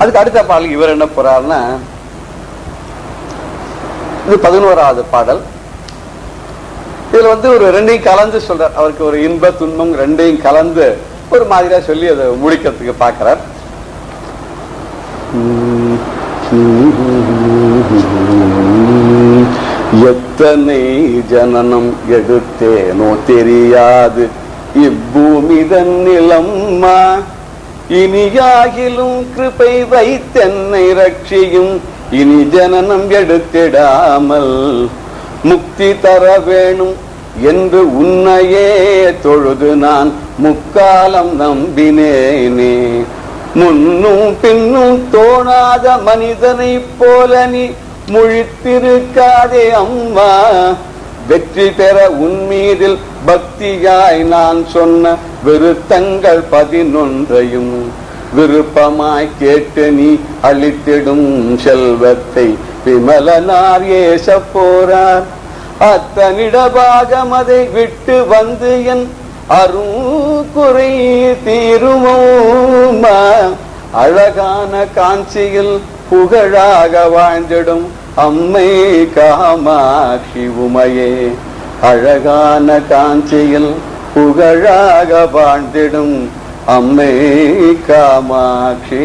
அதுக்கு அடுத்த பாடல் இவர் என்ன போறாருன்னா இது பதினோராவது பாடல். இதுல வந்து ஒரு ரெண்டையும் கலந்து சொல்றார். அவருக்கு ஒரு இன்ப துன்பம் ரெண்டையும் கலந்து ஒரு மாதிரியா சொல்லி அதை முடிக்கிறதுக்கு பார்க்கிறார். எத்தனை ஜனனம் எடுத்தேனோ தெரியாது. இப்பூமிதன் நிலம்மா இனியாகிலும் கிருபை வைத்தென்னை ரட்சியும் இனி ஜனனம் எடுத்திடாமல் முக்தி தர வேணும் என்று உன்னையே தொழுது நான் முக்காலம் நம்பினேனே. முன்னும் பின்னும் தோணாத மனிதனை போல நீ முழித்திருக்காதே அம்மா. வெற்றி பெற உன்மீதில் பக்தியாய் நான் சொன்ன விருத்தங்கள் பதினொன்றையும் விருப்பமாய் கேட்டு நீ அளித்திடும் செல்வத்தை விமலனார் ஏச போறார். அத்தனிடபாக அதை விட்டு வந்து என் அருங்குறை தீருமோமா அழகான காஞ்சியில் புகழாக வாழ்ந்திடும் அம்மை காமாட்சி உமையே அழகான காஞ்சியில் புகழாக வாழ்ந்திடும் அம்மை காமாட்சி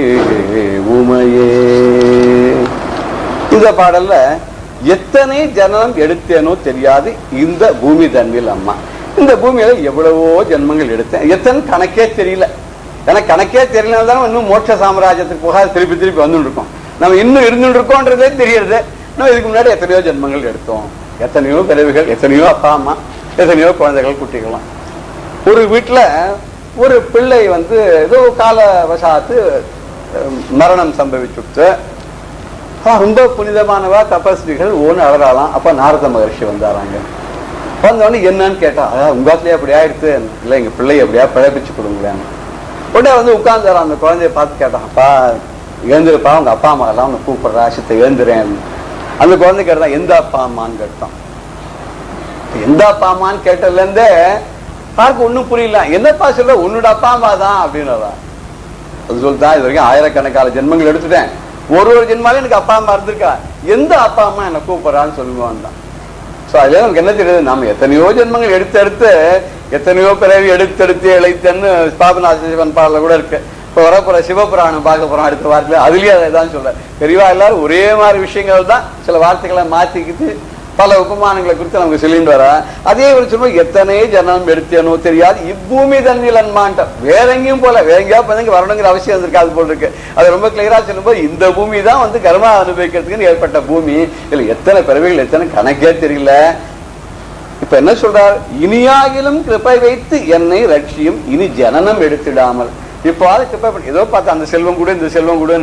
உமையே. இந்த பாடல்ல எத்தனை ஜனனம் எடுத்தேனோ தெரியாது. இந்த பூமி தன்மையில் அம்மா. இந்த பூமியில எவ்வளவோ ஜென்மங்கள் எடுத்தேன். எத்தனை கணக்கே தெரியல. ஏன்னா கணக்கே தெரியலனால தான் இன்னும் மோட்ச சாம்ராஜ்யத்துக்கு போக திருப்பி திருப்பி வந்துட்டு இருக்கோம். நம்ம இன்னும் இருந்துட்டு இருக்கோன்றதே தெரியறது. நான் இதுக்கு முன்னாடி எத்தனையோ ஜென்மங்கள் எடுத்தோம். எத்தனையோ பிறவிகள் எத்தனையோ அப்பா அம்மா எத்தனையோ குழந்தைகள் குட்டிகள்லாம் ஒரு வீட்டில் ஒரு பிள்ளை வந்து ஏதோ கால வசாத்து மரணம் சம்பவிச்சுட்டு ரொம்ப புனிதமானவா தபஸ்விகள் ஒன்று அழகாலாம் அப்போ நாரத மகர்ஷி வந்தாராங்க. வந்தவொடனே என்னன்னு கேட்டா அதாவது உங்க வீட்லயே அப்படி ஆயிடுத்து. இல்லை எங்கள் பிள்ளை எப்படியா பிழைப்பிச்சு கொடுங்களேன். உடனே வந்து உட்கார்ந்தாரான் அந்த குழந்தைய பார்த்து கேட்டான் அப்பா எழுந்திருப்பா உங்க அப்பா அம்மா எல்லாம் உன்னை கூப்பிடுறா சித்த எழுந்துறேன் அந்த குழந்தை கேட்டான் எந்த அப்பா அம்மான்னு கேட்டான். எந்த அப்பா அம்மான்னு கேட்டதுல இருந்தே பார்க்க ஒன்னும் புரியல. என்னப்பா சொல்ல உன்னோட அப்பா அம்மா தான் அப்படின்னு அது சொல்லிதான் இது வரைக்கும் ஆயிரக்கணக்கான ஜென்மங்கள் எடுத்துட்டேன். ஒரு ஒரு ஜென்மாலும் எனக்கு அப்பா அம்மா இருந்திருக்கா. எந்த அப்பா அம்மா என்னை கூப்பிடுறான்னு சொல்லுவான் தான் ஸோ அதுல நமக்கு என்ன தெரியுது? நம்ம எத்தனையோ ஜென்மங்கள் எடுத்து எடுத்து எத்தனையோ பிறவி எடுத்து எடுத்து இழைத்தன்னு பாபநாச சிவன் பாடல கூட இருக்கு. இப்போ வரப்போற சிவபுராணம் பார்க்க போறோம் அடுத்த வாரத்தில். அதுலயே அதை தான் சொல்றேன். பெரியவா எல்லாரும்? ஒரே மாதிரி விஷயங்கள் தான் சில வார்த்தைகளை மாத்திக்கிட்டு பல உபமானங்களை குறித்து நமக்கு சொல்லிட்டு வரா. அதே ஒரு சும்மா எத்தனை ஜனம் எடுத்தேனோ தெரியாது. இப்பூமி தண்ணில் அன்மான்ட்ட வேற எங்கேயும் போல வேற எங்கேயா போய் வரணுங்கிற அவசியம் இருக்காது போல் இருக்கு. அது ரொம்ப கிளியரா சொல்லும்போது இந்த பூமி தான் வந்து கர்மா அனுபவிக்கிறதுக்குன்னு ஏற்பட்ட பூமி. இல்ல எத்தனை பிறவைகள் எத்தனை கணக்கே தெரியல. இப்ப என்ன சொல்றார்? இனியாகிலும் கிருப்பை வைத்து என்னை ரட்சியும் இனி ஜனனம் எடுத்திடாமல். இப்போ அது கிருப்பை ஏதோ பார்த்து அந்த செல்வம் கூட இந்த செல்வம் கூட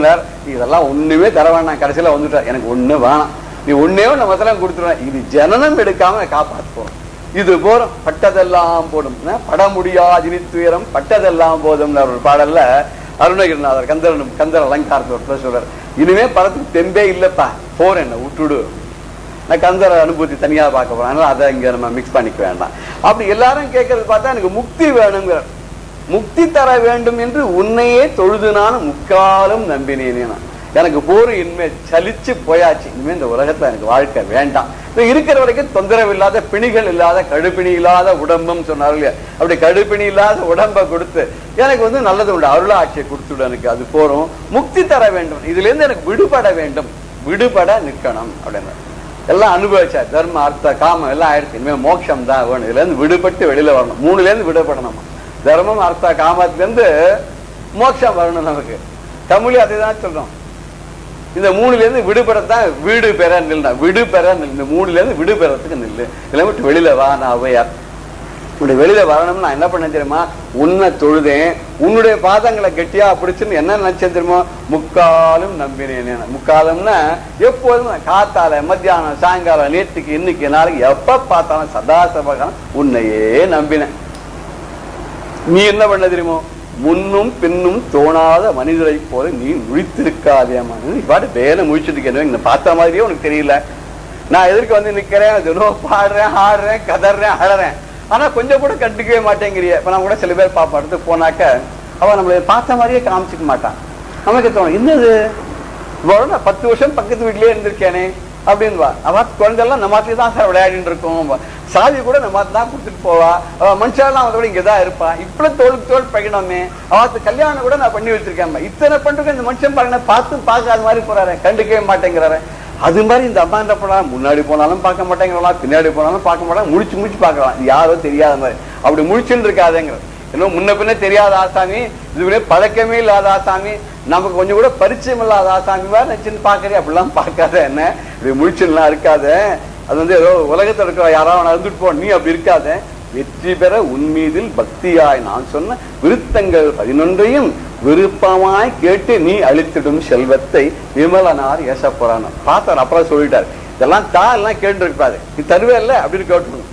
இதெல்லாம் ஒண்ணுமே தர வேணாம். கடைசியில வந்துட்டார். எனக்கு ஒண்ணு வேணாம். நீ ஒன்னே ஒண்ணு மத்தெல்லாம் கொடுத்துருவேன். இது ஜனனம் எடுக்காம காப்பாற்றுவோம் இது போறோம் பட்டதெல்லாம் போடும் பட முடியாது. துயரம் பட்டதெல்லாம் போதும்னு ஒரு பாடல்ல அருணகிரிநாதர் கந்தரனும் கந்தர் அலங்காரத்தை ஒருத்தர் சொல்றார். இனிமே படத்துக்கு தெம்பே இல்லப்பா. போற என்ன? விட்டுடு நான் கந்தர அனுபூதி தனியா பார்க்க போறேன். அதனால அதை இங்க நம்ம மிக்ஸ் பண்ணிக்க வேண்டாம். அப்படி எல்லாரும் கேட்கறது பார்த்தா எனக்கு முக்தி வேணுங்கிற முக்தி தர வேண்டும் என்று உன்னையே தொழுது நான் முக்காலும் நம்பினேனே நான் எனக்கு போர் இனிமே சலிச்சு போயாச்சு. இனிமே இந்த உலகத்துல எனக்கு வாழ்க்கை வேண்டாம். இப்போ இருக்கிற வரைக்கும் தொந்தரவு இல்லாத பிணிகள் இல்லாத கடுப்பிணி இல்லாத உடம்பும் சொன்னார் இல்லையா? அப்படி கடுப்பிணி இல்லாத உடம்பை கொடுத்து எனக்கு வந்து நல்லது உண்டு. அருளாட்சியை கொடுத்துடு எனக்கு. அது போறோம் முக்தி தர வேண்டும். இதுல இருந்து எனக்கு விடுபட வேண்டும். விடுபட நிற்கணும் அப்படின்னு. எல்லாம் அனுபவிச்சா தர்ம அர்த்த காமம் எல்லாம் ஆயிடுச்சு. இனிமே மோட்சம் தான் வேணும். இதுல இருந்து விடுபட்டு வெளியில வரணும். மூணுல இருந்து விடுபடணும்? தர்மம் அர்த்த காமத்துல இருந்து மோட்சம் வரணும் நமக்கு. தமிழ் அதை தான் சொல்றோம். இந்த மூணுல இருந்து விடுபடத்தான் வீடு பெற நில்னா. விடு பெற நில் இந்த மூணுல இருந்து விடு பெறத்துக்கு நில்லு. இல்லை விட்டு வெளியில வா நான் அவையார் இப்படி வெளியில வரணும்னு நான் என்ன பண்ணேன் தெரியுமா? உன்னை தொழுதேன். உன்னுடைய பாதங்களை கெட்டியா பிடிச்சுன்னு என்ன நினைச்சேன் தெரியுமா? முக்காலும் நம்பினேன் முக்காலம்னா எப்போதும் காத்தால மத்தியானம் சாயங்காலம் நேற்றுக்கு இன்னைக்கு நாளைக்கு எப்ப பார்த்தாலும் சதாசபகம் உன்னையே நம்பினேன். நீ என்ன பண்ண தெரியுமோ? முன்னும் பின்னும் தோணாத மனிதரை போல நீ முழித்திருக்காதே நீ பாட்டு வேலை முழிச்சிட்டு என்ன பார்த்த மாதிரியே உனக்கு தெரியல. நான் எதிர்க்க வந்து நிக்கிறேன் தினம் பாடுறேன் ஆடுறேன் கதறேன் அழறேன். ஆனா கொஞ்சம் கூட கண்டுக்கவே மாட்டேங்கிறிய. இப்ப நான் கூட சில பேர் பாப்பா இடத்துக்கு போனாக்க அவன் நம்மளை பார்த்த மாதிரியே காமிச்சிக்க மாட்டான். நமக்கு தோணும் என்னது? இவ்வளவு நான் பத்து வருஷம் பக்கத்து வீட்லயே இருந்திருக்கேனே. அப்படின்பா. அவ குழந்தைலாம் நம்ம தான் சார் விளையாடிட்டு இருக்கோம். சாவி கூட நம்ம தான் கொடுத்துட்டு போவா. அவ மனுஷாலாம் அவன் கூட இங்கே தான் இருப்பா. இப்படி தோளுக்கு தோல் பகினோமே அவத்து கல்யாணம் கூட நான் பண்ணி வச்சிருக்கேன் இத்தனை பண்ணிருக்கேன் இந்த மனுஷன் பாருங்க பார்த்து பார்க்காத மாதிரி போறாரு. கண்டுக்கவே மாட்டேங்கிறாரு. அது மாதிரி இந்த அம்மா என்ன பண்ணலாம் முன்னாடி போனாலும் பார்க்க மாட்டேங்கிறலாம் பின்னாடி போனாலும் பார்க்க மாட்டாங்க முடிச்சு முடிச்சு பார்க்கலாம். யாரோ தெரியாத மாதிரி. அப்படி முடிச்சுன்னு இருக்காதேங்கிற இன்னும் முன்ன பின்ன தெரியாத ஆசாமி இதுவே பழக்கமே இல்லாத ஆசாமி நமக்கு கொஞ்சம் கூட பரிச்சயம் இல்லாத ஆசாமி மாதிரி நினைச்சுன்னு பாக்குறே அப்படிலாம் பார்க்காத என்ன? இப்படி முடிச்சுலாம் இருக்காத. அது வந்து ஏதோ உலகத்தில் இருக்கிற யாராவது இருந்துட்டு போ நீ அப்படி இருக்காத. வெற்றி பெற உன்மீதில் பக்தியாய் நான் சொன்ன விருத்தங்கள் பதினொன்றையும் விருப்பமாய் கேட்டு நீ அழித்திடும் செல்வத்தை விமலனார் ஏச போறான் பார்த்தார் அப்புறம் சொல்லிட்டார். இதெல்லாம் தா எல்லாம் கேட்டு இருப்பாரு நீ தருவே இல்லை அப்படின்னு கேட்டு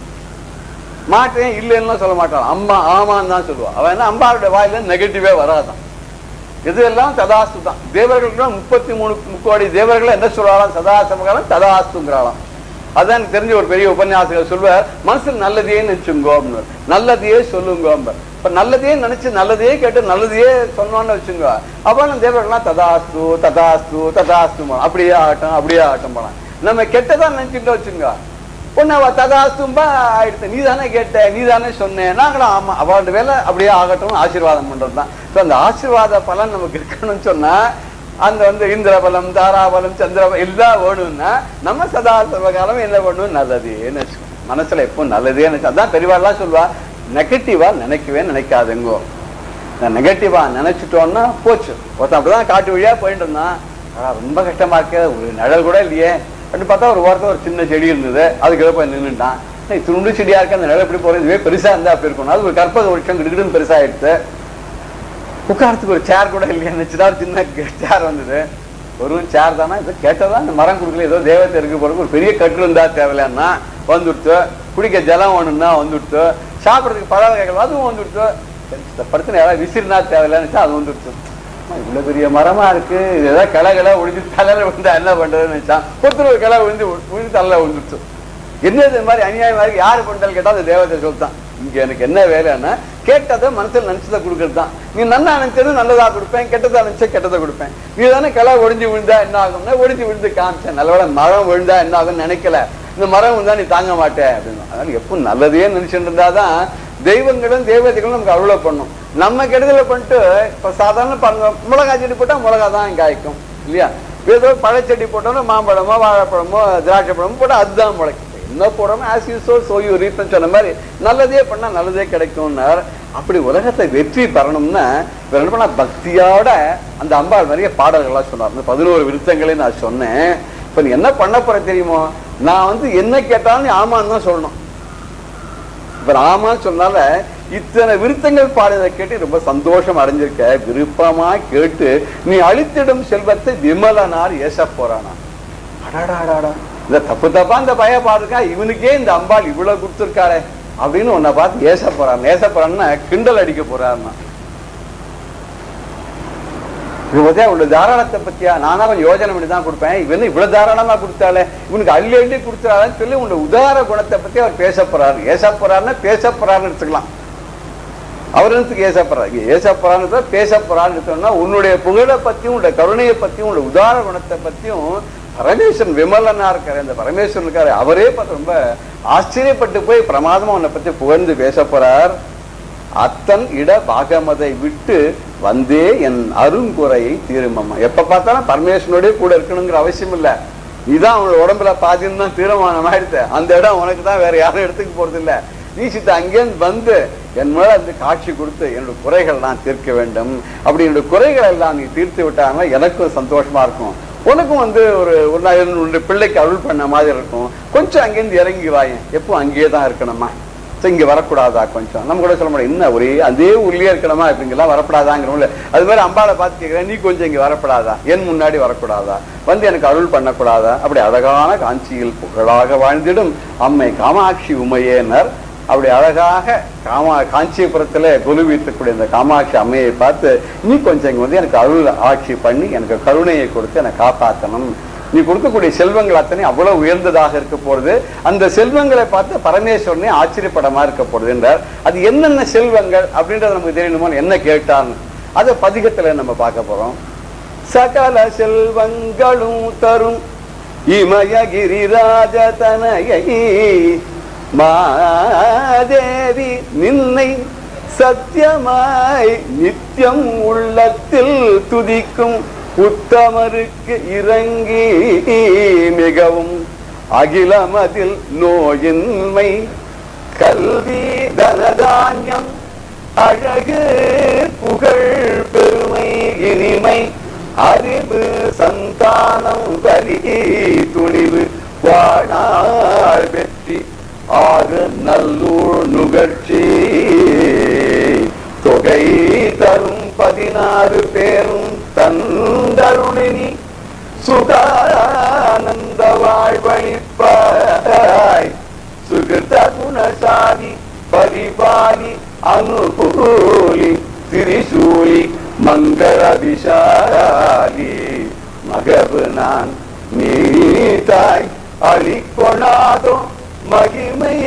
மாட்டேன் இல்லைன்னு சொல்ல மாட்டான். அம்மா ஆமான்னு தான் சொல்லுவான் அவன் என்ன அம்பாருடைய வாயில நெகட்டிவே வராதான். இதெல்லாம் ததாஸ்து தான் தேவர்களுக்கு முப்பத்தி மூணு முக்கோடி தேவர்களை என்ன சொல்றாளாம்? சதாசமகாலம் ததாஸ்துங்கிறாளாம் அதான் எனக்கு தெரிஞ்ச ஒரு பெரிய உபன்யாசகர் சொல்வார் மனசுல நல்லதையே நினைச்சுங்கோ அப்படின்னு நல்லதையே சொல்லுங்க இப்ப நல்லதையே நினைச்சு நல்லதையே கேட்டு நல்லதையே சொன்னோன்னு வச்சுங்க அப்ப நம்ம தேவர்கள்லாம் ததாஸ்து ததாஸ்து ததாஸ்து அப்படியே ஆகட்டும் அப்படியே ஆகட்டும் போலாம். நம்ம கெட்டதா நினைச்சுட்டு வச்சுங்க பொண்ணு அவ ததாஸ்தும்பா ஆயிடுத்து. நீ தானே கேட்ட நீ தானே சொன்னேன் நாங்களும் ஆமா அவளோட வேலை அப்படியே ஆகட்டும் ஆசீர்வாதம் பண்ணுறது தான் ஸோ அந்த ஆசீர்வாத பலன் நமக்கு இருக்கணும்னு சொன்னா அந்த வந்து இந்திரபலம் தாராபலம் சந்திரபலம் எல்லாம் வேணும்னா நம்ம சதா சர்வகாலம் என்ன பண்ணுவோம் நல்லதுன்னு வச்சுக்கணும் மனசுல எப்போ நல்லதே நினைச்சு அதான் பெரியவாள்லாம் சொல்லுவா நெகட்டிவாக நினைக்கவே நினைக்காதுங்கோ. நான் நெகட்டிவா நினைச்சிட்டோம்னா போச்சு. ஒருத்தன் அப்படிதான் காட்டு வழியா போயிட்டு இருந்தான். ரொம்ப கஷ்டமா இருக்கு. ஒரு நிழல் கூட இல்லையே. அப்படின்னு பார்த்தா ஒரு ஓரத்தில் ஒரு சின்ன செடி இருந்தது. அதுக்கு போய் நின்றுட்டான் துண்டு செடியாக இருக்க? அந்த நிலை எப்படி போகிறது இதுவே பெருசா இருந்தா அப்படி இருக்கணும் அது ஒரு கற்பக வருஷம் கிடுகிடுன்னு பெருசாக எடுத்து உட்காரத்துக்கு ஒரு சேர் கூட இல்லையா. வச்சுதான் ஒரு சின்ன சேர் வந்தது. ஒரு சேர் தானே? இதை கேட்டதான் இந்த மரம் கொடுக்கல ஏதோ தேவத்தை இருக்கு போகிறதுக்கு ஒரு பெரிய கட்டு இருந்தா தேவையில்லைன்னா வந்துடுத்து. குடிக்க ஜலம் வேணும்னா வந்துடுத்து. சாப்பிட்றதுக்கு பழம் வகைகள் அதுவும் வந்துடுத்து. இந்த படத்துல யாராவது விசிறினா தேவையில்லைன்னு அது வந்துடுச்சு இவ்வளவு பெரிய மரமா இருக்கு? இது ஏதாவது கிளை கிளை ஒழிஞ்சு தலையில விழுந்தா என்ன பண்றதுன்னு நினைச்சான். ஒருத்தர் ஒரு கிளை விழுந்து விழுந்து தலையில விழுந்துருச்சு. என்ன இது மாதிரி அநியாயமா இருக்கு? யாரு கொண்டாலும் கேட்டா அந்த தேவதை சொல்லிட்டான். இங்க எனக்கு என்ன வேலைன்னா கேட்டதை மனசுல நினைச்சதை கொடுக்கறது தான் நீ நல்லா நினைச்சது நல்லதா கொடுப்பேன் கெட்டதா நினைச்சா கெட்டதை கொடுப்பேன். நீ தானே கிளை ஒடிஞ்சு விழுந்தா என்ன ஆகும்னா ஒடிஞ்சு விழுந்து காமிச்சேன். நல்லவேளை மரம் விழுந்தா என்ன ஆகும்னு நினைக்கல. இந்த மரம் விழுந்தா நீ தாங்க மாட்டேன் அப்படின்னு. அதனால எப்போ நல்லதையே நினைச்சுட்டு இருந்தாதான் தெய்வங்களும் தேவதைகளும் நமக்கு அவ்வளோ பண்ணும். நம்ம கெடுதலை பண்ணிட்டு இப்போ சாதாரண பாருங்க மிளகா செடி போட்டால் மிளகா தான் காய்க்கும் இல்லையா? ஏதோ பழச்செடி போட்டோம்னா மாம்பழமோ வாழைப்பழமோ திராட்சை பழமோ போட்டால் அதுதான் முளைக்கும் என்ன போடுறோமோ as you sow so you ரீப்னு சொன்ன மாதிரி நல்லதே பண்ணால் நல்லதே கிடைக்கும்னார். அப்படி உலகத்தை வெற்றி பெறணும்னா இவர் என்ன பண்ணால் பக்தியோட அந்த அம்பாள் நிறைய பாடல்கள்லாம் சொன்னார். இந்த பதினோரு விருத்தங்களையும் நான் சொன்னேன். இப்போ நீ என்ன பண்ண போற தெரியுமோ? நான் வந்து என்ன கேட்டாலும் நீ ஆமான்னு தான் சொல்லணும். இப்ப ஆமான்னு சொன்னால இத்தனை விருத்தங்கள் பாடுறதை கேட்டு ரொம்ப சந்தோஷம் அடைஞ்சிருக்க. விருப்பமா கேட்டு நீ அழித்திடும் செல்வத்தை விமலனார் ஏச போறானா. அடாடாடாடா இந்த தப்பு தப்பா இந்த பய பாடுறா இவனுக்கே இந்த அம்பாள் இவ்வளவு கொடுத்துருக்காளே அப்படின்னு உன்னை பார்த்து ஏச போறான். ஏச போறான்னா கிண்டல் அடிக்க போறாருன்னா இது இவ்வளவு தாராளத்தை பத்தியா? நானா கொஞ்சம் யோஜனை பண்ணி தான் கொடுப்பேன். இவன் இவ்வளவு தாராளமா கொடுத்தாலே இவனுக்கு அள்ளி அள்ளி கொடுத்தாலும் சொல்லி உன்னோட உதார குணத்தை பத்தி அவர் பேச போறாரு. ஏச போறாருன்னா பேச போறாருன்னு எடுத்துக்கலாம். அவர் என்னத்துக்கு ஏச போறாரு ஏச போறான்னு பேச போறான்னு சொன்னா உன்னுடைய புகழை பத்தியும் உன்னுடைய கருணையை பத்தியும் உன்னுடைய உதார குணத்தை பத்தியும் பரமேஸ்வரன் விமலனா இருக்காரு. அந்த பரமேஸ்வரன் இருக்காரு. அவரே பார்த்து ரொம்ப ஆச்சரியப்பட்டு போய் பிரமாதமா உன்னை பத்தி புகழ்ந்து பேச போறார் அத்தன் இட பாகமதை விட்டு வந்தே என் அருங்குறையை தீருமம்மா. எப்ப பார்த்தாலும் பரமேஸ்வரனோடய கூட இருக்கணுங்கிற அவசியம் இல்ல. நீதான் அவனோட உடம்புல பாதின்னு தான் தீர்மானம் ஆயிடுத்த. அந்த இடம் உனக்கு தான் வேற யாரும் எடுத்துக்க போறது இல்லை நீ அங்கேருந்து வந்து என் மேல அந்த காட்சி கொடுத்து என்னோட குறைகள் நான் தீர்க்க வேண்டும். அப்படி என்னோட குறைகள் எல்லாம் நீ தீர்த்து விட்டாங்கன்னா எனக்கும் சந்தோஷமா இருக்கும். உனக்கும் வந்து ஒரு ஒரு உன்னுடைய பிள்ளைக்கு அருள் பண்ண மாதிரி இருக்கும். கொஞ்சம் அங்கேருந்து இறங்கி வாயேன். எப்போ அங்கேயே தான் இருக்கணுமா? இங்க வரக்கூடாதா கொஞ்சம்? நம்ம கூட சொல்ல முடியும் என்ன ஒரே அதே ஊர்லயே இருக்கணுமா? இப்படிங்கெல்லாம் வரப்படாதாங்கிறோம்ல அது மாதிரி அம்பாவை பார்த்து கேட்கிறேன் நீ கொஞ்சம் இங்க வரப்படாதா? என் முன்னாடி வரக்கூடாதா? வந்து எனக்கு அருள் பண்ணக்கூடாதா? அப்படி அழகான காஞ்சியில் புகழாக வாழ்ந்திடும் அம்மை காமாட்சி உமையேனர். அப்படி அழகாக காமா காஞ்சிபுரத்துல கொலுவித்தக்கூடிய இந்த காமாட்சி அம்மையை பார்த்து நீ கொஞ்சம் இங்கே வந்து எனக்கு அருள் ஆட்சி பண்ணி எனக்கு கருணையை கொடுத்து என்னை காப்பாற்றணும் நீ கொடுக்கக்கூடிய செல்வங்கள் அத்தனை அவ்வளவு உயர்ந்ததாக இருக்க போகிறது அந்த செல்வங்களை பார்த்து பரமேஸ்வரனே ஆச்சரியப்படமா இருக்க போகிறது என்றார். அது என்னென்ன செல்வங்கள்? அப்படின்றது நமக்கு தெரியணுமோ என்ன கேட்டான்னு அதை பதிகத்துல நம்ம பார்க்க போறோம். சகல செல்வங்களும் தரும் இமயகிரிராஜ தனையை மாதேவி நின்னை சத்தியமாய் நித்தியம் உள்ளத்தில் துதிக்கும் உத்தமருக்கு இறங்கி மிகவும் அகிலமதில் நோயின்மை. கல்வி தனதான்யம் அழகு புகழ் பெருமை இனிமை அறிவு சந்தானம் வலி துணிவு வாழாள் வெற்றி. ஆறு நல்லூர் நுகர்ச்சி. தொகை தரும் பதினாறு பேரும் தந்தருளினி சுகானந்த வாழ்வழிப்பாய். சுகிருத குணசாலி பரிபாலி அனுகூலி திரிசூலி மங்கள விஷாலி மகவு நான் நீ தாய் அழிக்கொணாதோ. மகிமை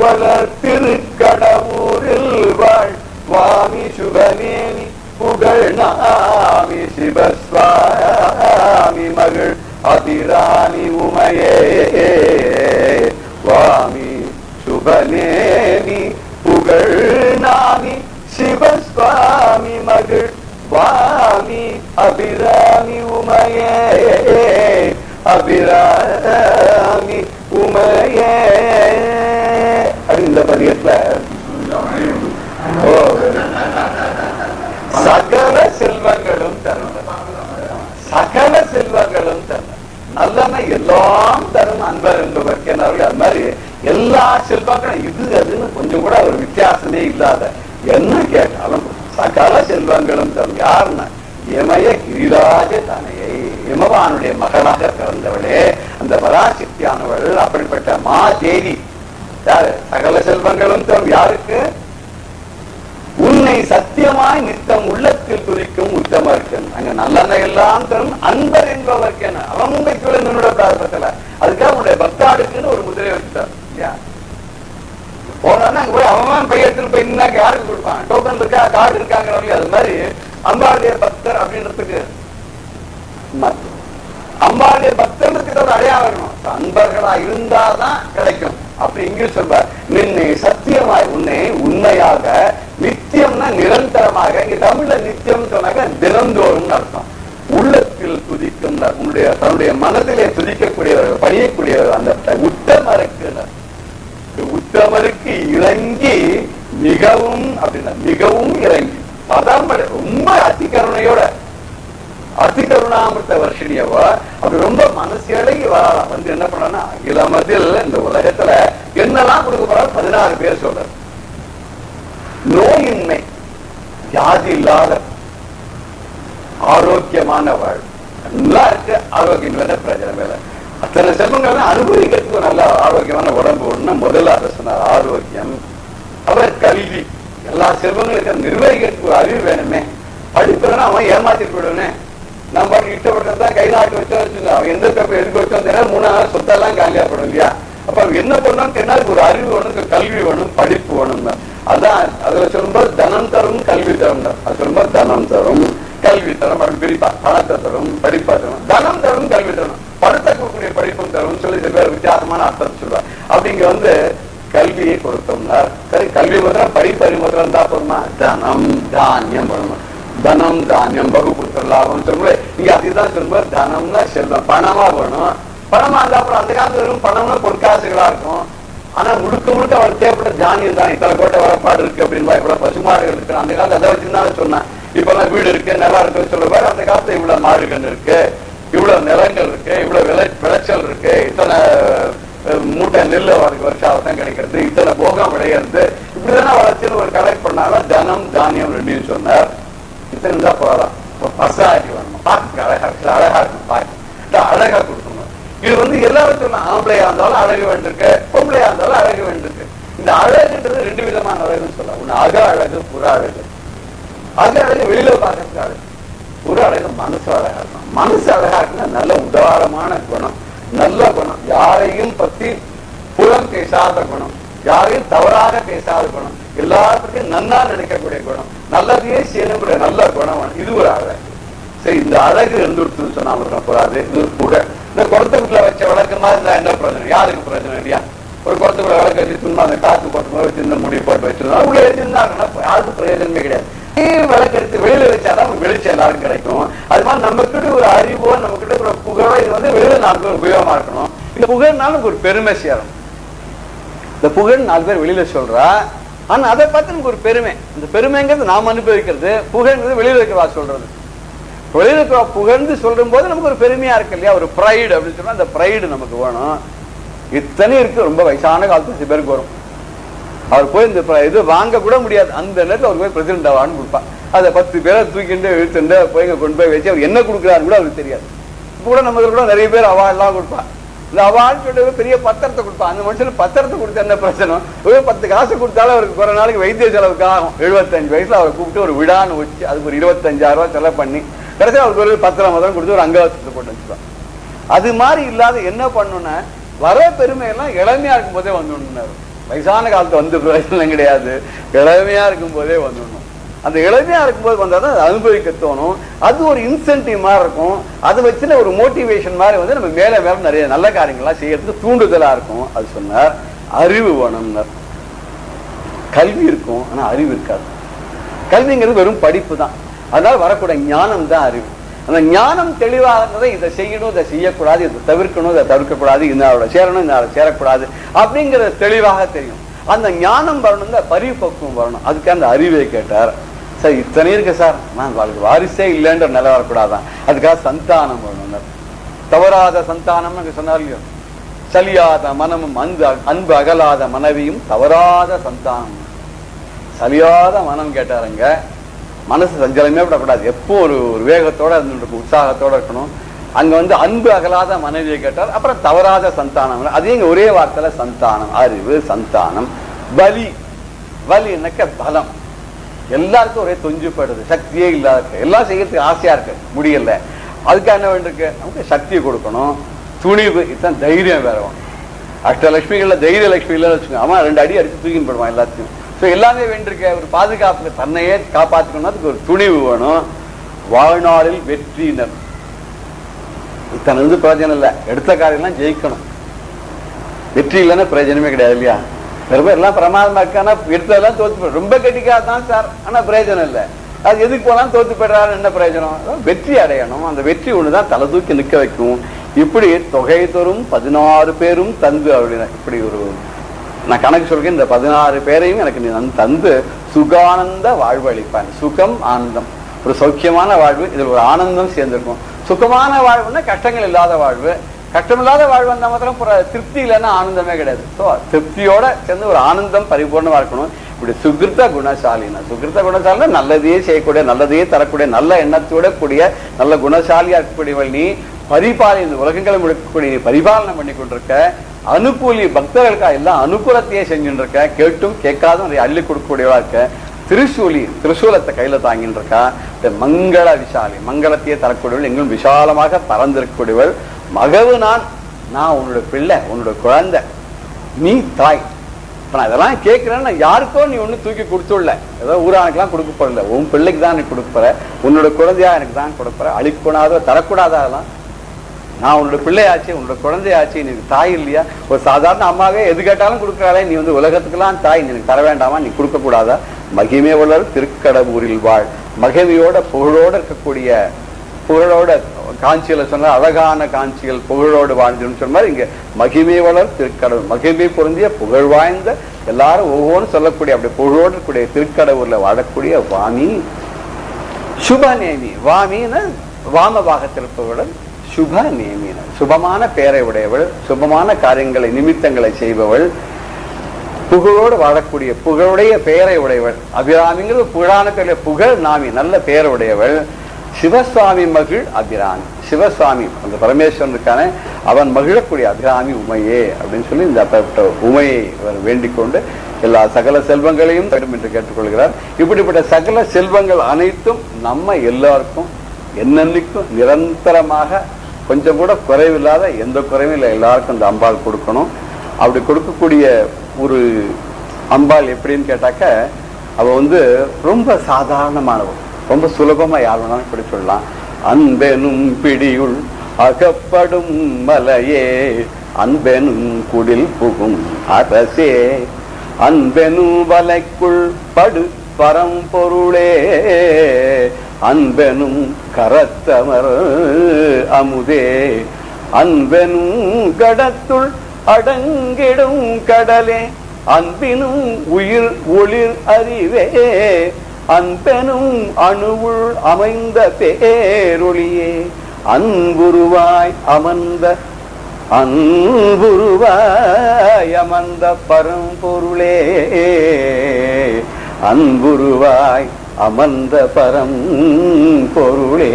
வளர்த்திருக்கடவுரில் வாழ். சுவாமி சுபநேமி புகழ் நாமி சிவஸ்வாமி மகள் அதிராணி உமையே. வாமி சுபநேமி புகழ் நாமி சிவஸ்வாமி மகள் வாமி அபிராமி உமையே. அபிராமி உமைய. அப்படி இந்த பதியத்துல சகல செல்வங்களும் தரும். சகல செல்வங்களும் தரும். நல்லன எல்லாம் தரும் அன்பர் என்பவருக்கு என்ன அது மாதிரி எல்லா செல்வங்களும் இது அதுன்னு கொஞ்சம் கூட ஒரு வித்தியாசமே இல்லாத என்ன கேட்டாலும் சகல செல்வங்களும் தரும். யாருன்னா இமய கிரிராஜ தானே இமவானுடைய மகளாக பிறந்தவளே அந்த பராசக்தியானவள் அப்படிப்பட்ட மா தேவி. யாரு? சகல செல்வங்களும் தரும் யாருக்கு? உன்னை சத்தியமாய் நித்தம் உள்ளத்தில் துதிக்கும் உத்தமர்க்கன் அங்க நல்லெண்ணெய் எல்லாம் தரும் அன்பர் என்பவர்க்கென அவன் உண்மைக்குள்ள என்னோட பிரார்த்தத்துல. அதுக்காக உன்னுடைய பக்தாடுக்குன்னு ஒரு முதிரை வச்சுட்டார் இல்லையா? போனா அங்க போய் அவன் பையத்தில் போய் நின்னா யாருக்கு கொடுப்பான்? டோக்கன் இருக்கா? கார்டு இருக்காங்கிறவங்க அது மாதிரி அம்பாளுடைய பக்தர் அப்படின்றதுக்கு அம்பாளுடைய பக்தர்களுக்கு ஒரு அடையாளம். அன்பர்களா இருந்தாதான் கிடைக்கும். அப்படி இங்கிலீஷ் சொல்வார் நின்னை சத்தியமாய் உன்னை உண்மையாக நித்தியம்னா நிரந்தரமாக. இங்க தமிழ்ல நித்தியம் சொன்னாக்க தினந்தோறும் அர்த்தம். உள்ளத்தில் துதிக்கும் உன்னுடைய தன்னுடைய மனதிலே துதிக்கக்கூடியவர் பணியக்கூடியவர் அந்த உத்தமருக்கு உத்தமருக்கு இறங்கி மிகவும் அப்படின்னா மிகவும் இறங்கி அதான் ரொம்ப அதிகருணையோட அதிகருணாமிருத்த வர்ஷினியவ அப்படி ரொம்ப மனசு இறங்கி வந்து என்ன பண்ணா மதில் இந்த உலகத்துல என்னெல்லாம் கொடுக்க போறாரு பதினாறு பேர் சொல்றாரு. நோயின்மை வியாதி இல்லாத ஆரோக்கியமான வாழ் நல்லா இருக்கு. ஆரோக்கியம் வேலை பிரச்சனை வேலை அத்தனை செல்வங்கள் அனுபவிக்கிறதுக்கு நல்ல ஆரோக்கியமான உடம்பு. ஒண்ணு முதல்ல அதை சொன்னார் ஆரோக்கியம். அவர் கல்வி. எல்லா செல்வங்களுக்கும் நிர்வகிக்கிறதுக்கு அறிவு வேணுமே. படிப்புனா அவன் ஏமாத்திட்டு போயிடுவேன். நம்ம இஷ்டப்பட்டது தான் கை நாட்டு வச்சோம் அவன் எந்த பேப்பர் எதுக்கு வச்சோம் மூணு நாள் சொத்தெல்லாம் காலியாப்படும் இல்லையா அப்ப என்ன பண்ணணும் தெரியாது ஒரு அறிவு வேணும் கல்வி வேணும் படிப்பு வேணும் அதான் அதுல சொல்லும்போது தனம் தரும் கல்வி தரும். அது சொல்லும்போது தனம் தரும் கல்வி தரும். அப்படி பிரிப்பா பணத்தை தரும் படிப்பா தரும். தனம் தரும் கல்வி தரும். பணத்தை கொடுக்கக்கூடிய படிப்பும் தரும். சொல்லி சில பேர் வித்தியாசமான அர்த்தம் சொல்லுவார் அப்படிங்க வந்து கல்வியை கொடுத்தோம்னா சரி கல்வி மாத்திரம் படிப்பறி மாத்திரம் தான் போடுமா தனம் தானியம் பண்ணணும் தனம் தானியம் பகுபுத்திர லாபம் சொல்லும்போது இங்க அதுதான் சொல்லும்போது தனம்னா செல்வம். பணமா வேணும். பணமா இருந்தா அப்புறம் அந்த காலத்துல வெறும் பணம்னா பொற்காசுகளா இருக்கும். ஆனா முழுக்க முழுக்க அவர் தேவைப்பட்ட தானியம் தான். இத்தனை கோட்டை வரப்பாடு இருக்கு அப்படின்னு இவ்வளவு பசுமாடுகள் இருக்கு அந்த காலத்துல அதை வச்சிருந்தாலும் சொன்னேன். இப்ப எல்லாம் வீடு இருக்கு நிலம் இருக்கு சொல்லுவாரு அந்த காலத்துல இவ்வளவு மாடுகள் இருக்கு இவ்வளவு நிலங்கள் இருக்கு இவ்வளவு விளை விளைச்சல் இருக்கு. இத்தனை மூட்டை நெல் அவருக்கு வருஷாவதான் கிடைக்கிறது. இத்தனை போகம் விளையிறது. இப்படிதானே வளர்ச்சின்னு ஒரு கலெக்ட் பண்ணாலும் தனம் தானியம் ரெண்டையும் சொன்னார். இருந்தா போகலாம் இப்ப பசாரி வரணும் பார்க்க அழகா இருக்கு அழகா இருக்கும் பார்க்க அழகா கொடுக்கணும் இது வந்து எல்லாருக்கும் ஆம்பளையா இருந்தாலும் அழகு வேண்டியிருக்கு பொம்பளையா இருந்தாலும் அழகு வேண்டியிருக்கு இந்த அழகுன்றது ரெண்டு விதமான அழகுன்னு சொல்லலாம் ஒன்று அக அழகு புற அழகு அக அழகு வெளியில பார்க்கறதுக்கு அழகு புற அழகு மனசு அழகா இருக்கும் மனசு அழகா இருக்குன்னா நல்ல உதாரமான குணம் நல்ல குணம் யாரையும் பத்தி புறம் பேசாத குணம் யாரையும் தவறாக பேசாத குணம். எல்லாத்துக்கும் நன்னா நினைக்கக்கூடிய குணம். நல்லதையே செய்யணுங்கிற நல்ல குணம் இது ஒரு அழகு. சரி இந்த அழகு இருந்துருச்சுன்னு சொன்னா வரக்கூடாது இது கூட. இந்த குளத்துக்குள்ள வச்ச விளக்கமா இருந்தா என்ன பிரச்சனை யாருக்கு பிரச்சனை இல்லையா? ஒரு குளத்துக்குள்ள விளக்க வச்சு சும்மா அந்த காத்து போட்டு வச்சு இந்த முடி போட்டு வச்சிருந்தா உள்ள வச்சிருந்தாங்கன்னா யாருக்கும் பிரயோஜனமே கிடையாது. விளக்கு எடுத்து வெளியில வச்சாதான் வெளிச்சம் எல்லாரும் கிடைக்கும். அது மாதிரி நம்ம கிட்ட ஒரு அறிவோ நம்ம கிட்ட ஒரு புகழோ இது வந்து வெளியில நாளுக்கு உபயோகமா இருக்கணும். இந்த புகழ்னாலும் ஒரு பெருமை சேரும் இந்த புகழ் நாலு பேர் வெளியில சொல்றா. ஆனா அதை பார்த்து நமக்கு ஒரு பெருமை. இந்த பெருமைங்கிறது நாம் அனுபவிக்கிறது புகழ்ங்கிறது வெளியில இருக்கிறவா சொல்றது. வெளியில இருக்கிறவா புகழ்ந்து சொல்லும் போது நமக்கு ஒரு பெருமையா இருக்கு இல்லையா? ஒரு ப்ரைடு அப்படின்னு சொன்னா அந்த ப்ரைடு நமக்கு வேணும். இத்தனை இருக்கு ரொம்ப வயசான காலத்துல சில பேருக்கு வரும். அவர் போய் இந்த இது வாங்க கூட முடியாது. அந்த நேரத்தில் அவர் போய் பிரசிடண்ட் ஆவான்னு கொடுப்பான் அதை பத்து பேரை தூக்கிட்டு இழுத்துட்டு போய் கொண்டு போய் வச்சு அவர் என்ன கொடுக்குறாருன்னு கூட அவருக்கு தெரியாது. கூட நம்ம கூட நிறைய பேர் அவா எல்லாம் கொடுப்பான் இந்த அவார்டு சொல்லிட்டு பெரிய பத்திரத்தை கொடுப்பான் அந்த மனுஷனுக்கு பத்திரத்தை கொடுத்த என்ன பிரச்சனை? ஒரு பத்து காசு கொடுத்தாலும் அவருக்கு ஒரு நாளைக்கு வைத்திய செலவுக்கு ஆகும். எழுபத்தஞ்சு வயசுல அவரை கூப்பிட்டு ஒரு விடான்னு வச்சு அதுக்கு ஒரு இருபத்தஞ்சாயிரம் ரூபாய் செலவு பண்ணி கடைசியில் அவருக்கு ஒரு பத்திரம் முதல்ல கொடுத்து ஒரு அங்கவசத்தை போட்டு வச்சுப்பான் அது மாதிரி இல்லாத என்ன பண்ணுன்னா வர பெருமையெல்லாம் இளமையா இருக்கும் போதே வந்துடணும் வயசான காலத்து வந்து பிரச்சனை கிடையாது. இளமையா இருக்கும் போதே வந்துடணும். அந்த இளமையா இருக்கும்போது வந்தால் தான் அனுபவிக்க தோணும். அது ஒரு இன்சென்டிவ் மாதிரி இருக்கும். அதை வச்சுன்னு ஒரு மோட்டிவேஷன் மாதிரி வந்து நம்ம மேலே மேலே நிறைய நல்ல காரியங்கள்லாம் செய்யறதுக்கு தூண்டுதலாக இருக்கும். அது சொன்னார். அறிவு வேணும்னார். கல்வி இருக்கும் ஆனால் அறிவு இருக்காது. கல்விங்கிறது வெறும் படிப்பு தான். அதனால் வரக்கூடிய ஞானம் தான் அறிவு. அந்த ஞானம் தெளிவாக இருந்ததை இதை செய்யணும் இதை செய்யக்கூடாது இதை தவிர்க்கணும் இதை தவிர்க்கக்கூடாது இதோட சேரணும் இதோட சேரக்கூடாது அப்படிங்கிறது தெளிவாக தெரியும். அந்த ஞானம் வரணும் இந்த பரிபக்குவம் வரணும். அதுக்கு அந்த அறிவை கேட்டார். சார் இத்தனை இருக்கு சார். நான் வாழ்க்கை வாரிசே இல்லைன்ற நிலை வரக்கூடாதான். அதுக்காக சந்தானம் வேணும் தவறாத சந்தானம் சொன்னார் இல்லையோ? சலியாத மனமும் அன்பு அன்பு அகலாத மனைவியும் தவறாத சந்தானம். சலியாத மனம் கேட்டாருங்க. மனசு சஞ்சலமே விடக்கூடாது. எப்போ ஒரு ஒரு வேகத்தோட இருந்துட்டு உற்சாகத்தோட இருக்கணும். அங்க வந்து அன்பு அகலாத மனைவியை கேட்டார். அப்புறம் தவறாத சந்தானம். அதே ஒரே வார்த்தையில சந்தானம். அறிவு சந்தானம். பலி பலி என்னக்க? பலம். எல்லாருக்கும் ஒரே தொஞ்சுப்படுது. சக்தியே இல்லாத இருக்கு எல்லாம் செய்யறதுக்கு ஆசையா இருக்கு. முடியல. அதுக்கு என்ன வேண்டியிருக்கு? நமக்கு சக்தியை கொடுக்கணும். துணிவு இதுதான் தைரியம் வேற வேணும். தைரிய லட்சுமி இல்லைன்னு வச்சுக்கோங்க. அவன் ரெண்டு அடி அடிச்சு தூக்கின்னு போடுவான் எல்லாத்தையும். ஸோ எல்லாமே வேண்டியிருக்க. ஒரு பாதுகாப்பு தன்னையே காப்பாற்றிக்கணும் அதுக்கு ஒரு துணிவு வேணும். வாழ்நாளில் வெற்றியினர் இத்தனை வந்து பிரயோஜனம் இல்லை. எடுத்த காரியம்லாம் ஜெயிக்கணும். வெற்றி இல்லைன்னா பிரயோஜனமே கிடையாது இல்லையா? ரொம்ப எல்லாம் பிரமாதமா இருக்கானா? எடுத்ததெல்லாம் தோத்து ரொம்ப கெட்டிக்காக தான் சார். ஆனா பிரயோஜனம் இல்லை. அது எதுக்கு போனாலும் தோத்து போயிடுறாரு என்ன பிரயோஜனம்? வெற்றி அடையணும். அந்த வெற்றி ஒண்ணுதான் தலை தூக்கி நிக்க வைக்கும். இப்படி தொகை தரும் பதினாறு பேரும் தந்து அப்படின்னு இப்படி ஒரு நான் கணக்கு சொல்கிறேன் இந்த பதினாறு பேரையும் எனக்கு நீ தந்து சுகானந்த வாழ்வு அளிப்பான் சுகம் ஆனந்தம். ஒரு சௌக்கியமான வாழ்வு. இதில் ஒரு ஆனந்தம் சேர்ந்திருக்கும். சுகமான வாழ்வுன்னா கஷ்டங்கள் இல்லாத வாழ்வு. கஷ்டமில்லாத வாழ்வு வந்தால் மாத்திரம் திருப்தி இல்லைன்னா ஆனந்தமே கிடையாது. ஸோ திருப்தியோட சேர்ந்து ஒரு ஆனந்தம் பரிபூர்ணமாக இருக்கணும். இப்படி சுகிருத்த குணசாலினா சுகிருத்த குணசாலினா நல்லதையே செய்யக்கூடிய நல்லதையே தரக்கூடிய நல்ல எண்ணத்தோட கூடிய நல்ல குணசாலியா இருக்கக்கூடியவள் நீ பரிபாலி இந்த உலகங்களை முழுக்கக்கூடிய நீ பரிபாலனை பண்ணி கொண்டிருக்க அனுகூலி பக்தர்களுக்காக எல்லாம் அனுகூலத்தையே செஞ்சுட்டு இருக்க கேட்டும் கேட்காதும் அதை அள்ளி கொடுக்கக்கூடியவா இருக்க திரிசூலி திருசூலத்தை கையில தாங்கின்னு இருக்கா இந்த மங்கள விஷாலி மங்களத்தையே தரக்கூடியவள் எங்களும் விசாலமாக பறந்திருக்கக்கூடியவள். மகவு நான் நான் உன்னோட பிள்ளை உன்னோட குழந்தை நீ தாய். இப்போ நான் இதெல்லாம் கேட்கிறேன்னா யாருக்கோ நீ ஒண்ணு தூக்கி கொடுத்துள்ள ஏதோ ஊரானுக்கெல்லாம் கொடுக்க போகிறல உன் பிள்ளைக்கு தான் நீ கொடுப்பற உன்னோட குழந்தையா எனக்கு தான் கொடுப்பற அழிக்கூடாதோ தரக்கூடாதா நான் உன்னோட பிள்ளையாச்சு உன்னோட குழந்தையாச்சு நீ தாய் இல்லையா? ஒரு சாதாரண அம்மாவே எது கேட்டாலும் கொடுக்குறாளே. நீ வந்து உலகத்துக்கெல்லாம் தாய். நீ எனக்கு தர வேண்டாமா? நீ கொடுக்கக்கூடாதா? மகிமே மகிமை திருக்கடவுரில் வாழ். மகிமையோட புகழோட இருக்கக்கூடிய புகழோட காஞ்சியில் சொன்ன அழகான காஞ்சிகள் புகழோடு வாழ்ந்துன்னு சொன்ன மாதிரி இங்க மகிமை வளர் திருக்கடவுள். மகிமை பொருந்திய புகழ் வாய்ந்த எல்லாரும் ஒவ்வொன்றும் சொல்லக்கூடிய அப்படி புகழோடு இருக்கக்கூடிய திருக்கடவுரில் வாழக்கூடிய வாமி. சுபநேமி. வாமின்னு வாம பாகத்திருப்பவர்கள் சுப நேமின சுபமான பெயரை உடையவள் சுபமான காரியங்களை நிமித்தங்களை செய்பவள் புகழோடு வாழக்கூடிய புகழுடைய பெயரை உடையவள். அபிராமிங்கிறது புகழான பெயர் புகழ் நாமி. நல்ல பெயர் உடையவள். சிவசுவாமி மகிழ் அபிராமி. சிவசுவாமி அந்த பரமேஸ்வரன் அவன் மகிழக்கூடிய அபிராமி உமையே அப்படின்னு சொல்லி இந்த அப்பேற்பட்ட உமையை அவர் வேண்டிக் கொண்டு எல்லா சகல செல்வங்களையும் தரும் என்று கேட்டுக்கொள்கிறார். இப்படிப்பட்ட சகல செல்வங்கள் அனைத்தும் நம்ம எல்லாருக்கும் என்னென்னைக்கும் நிரந்தரமாக கொஞ்சம் கூட குறைவில்லாத எந்த குறைவும் இல்லை எல்லாருக்கும் இந்த அம்பாள் கொடுக்கணும். அப்படி கொடுக்கக்கூடிய ஒரு அம்பாள் எப்படின்னு கேட்டாக்க அவ வந்து ரொம்ப சாதாரணமானவள். ரொம்ப சுலபமா யார் வேணாலும் இப்படி சொல்லலாம். அன்பெனும் பிடியுள் அகப்படும் மலையே அன்பெனும் குடில் புகும் அரசே. அன்பெனும் வலைக்குள் படு பரம்பொருளே அன்பெனும் கரத்தமர் அமுதே. அன்பெனும் கடத்துள் அடங்கிடும் கடலே அன்பினும் உயிர் ஒளிர் அறிவே. அன்பெனும் அணுவுள் அமைந்த பேரொளியே அன்புருவாய் அமர்ந்த அன்புருவாய் அமர்ந்த பரம்பொருளே. அன்புருவாய் அமர்ந்த பரம் பொருளே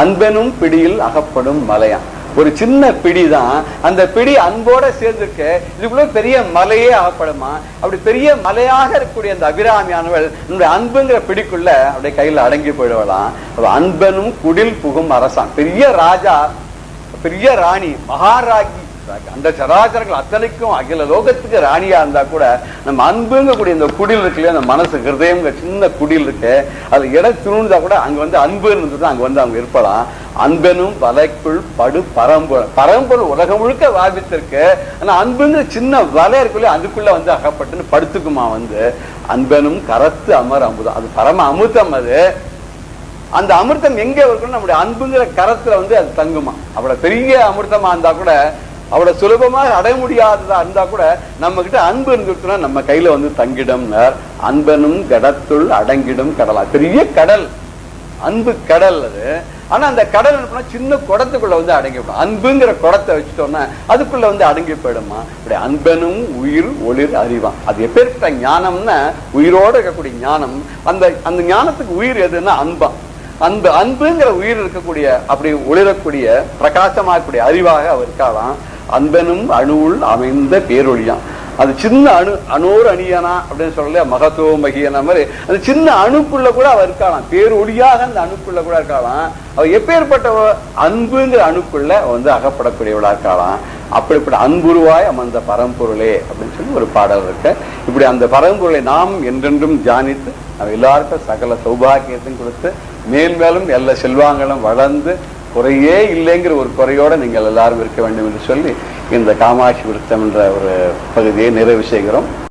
அன்பெனும் பிடியில் அகப்படும் மலையான். ஒரு சின்ன பிடி தான் அந்த பிடி அன்போட சேர்ந்திருக்க இதுக்குள்ள பெரிய மலையே ஆகப்படுமா? அப்படி பெரிய மலையாக இருக்கக்கூடிய அந்த அபிராமியானவள் நம்முடைய அன்புங்கிற பிடிக்குள்ள அப்படியே கையில அடங்கி போயிடுவலாம் அன்பனும் குடில் புகும் அரசான். பெரிய ராஜா பெரிய ராணி மகாராஜி அந்த சராச்சரங்கள் அத்தனைக்கும் அகில லோகத்துக்கு ராணியா இருந்தா கூட நம்ம அன்புங்கக்கூடிய இந்த குடில் இருக்குல்லையா அந்த மனசு ஹிருதயம் சின்ன குடில் இருக்கு. அது இடம் துணிந்தா கூட அங்க வந்து அன்பு இருந்தது அங்க வந்து அவங்க இருப்பலாம். அன்பனும் வலைக்குள் படு பரம்பொருள் பரம்பொருள் உலகம் முழுக்க வாபித்திருக்கு ஆனா அன்புங்கிற சின்ன வலை இருக்குல்ல அதுக்குள்ள வந்து அகப்பட்டுன்னு படுத்துக்குமா வந்து. அன்பனும் கரத்து அமர் அமுதம் அது பரம அமுதம் அது. அந்த அமிர்தம் எங்க இருக்கணும் நம்முடைய அன்புங்கிற கரத்துல வந்து அது தங்குமா. அவ்வளவு பெரிய அமிர்தமா இருந்தா கூட அவ்வளவு சுலபமாக அடைய முடியாததா இருந்தா கூட நம்ம கிட்ட அன்பு நம்ம கையில வந்து தங்கிடும்னார் அன்பனும் கடத்துள் அடங்கிடும் கடலா. பெரிய கடல். அன்பு கடல் அது. ஆனா அந்த கடல் என்ன சின்ன குடத்துக்குள்ள வந்து அடங்கி விடும். அன்புங்கிற குடத்தை வச்சுட்டோம்னா அதுக்குள்ள வந்து அடங்கி போயிடுமா? இப்படி அன்பனும் உயிர் ஒளிர் அறிவான். அது எப்பேற்பட்ட ஞானம்னா உயிரோட இருக்கக்கூடிய ஞானம். அந்த அந்த ஞானத்துக்கு உயிர் எதுன்னா அன்பான் அன்பு அன்புங்கிற உயிர் இருக்கக்கூடிய அப்படி ஒளிரக்கூடிய பிரகாசமாகக்கூடிய அறிவாக அவர் இருக்காளாம். அன்பனும் அணுவுள் அமைந்த பேரொழியான் அது சின்ன அணு அணோர் அணியனா அப்படின்னு சொல்லல மகத்துவ மகியனா மாதிரி. அந்த சின்ன அணுக்குள்ள கூட அவர் இருக்கலாம் பேரொழியாக அந்த அணுக்குள்ள கூட இருக்கலாம் அவர் எப்பேற்பட்ட அன்புங்கிற அணுக்குள்ள வந்து அகப்படக்கூடியவளா இருக்கலாம் அப்படிப்பட்ட அன்புருவாய் அமர்ந்த பரம்பொருளே அப்படின்னு சொல்லி ஒரு பாடல் இருக்கு. இப்படி அந்த பரம்பொருளை நாம் என்றென்றும் தியானித்து நம்ம எல்லாருக்கும் சகல சௌபாகியத்தையும் கொடுத்து மேல் மேலும் எல்லா செல்வாங்களும் வளர்ந்து குறையே இல்லைங்கிற ஒரு குறையோட நீங்கள் எல்லாரும் இருக்க வேண்டும் என்று சொல்லி இந்த காமாட்சி விருத்தம் என்ற ஒரு பகுதியை நிறைவு செய்கிறோம்.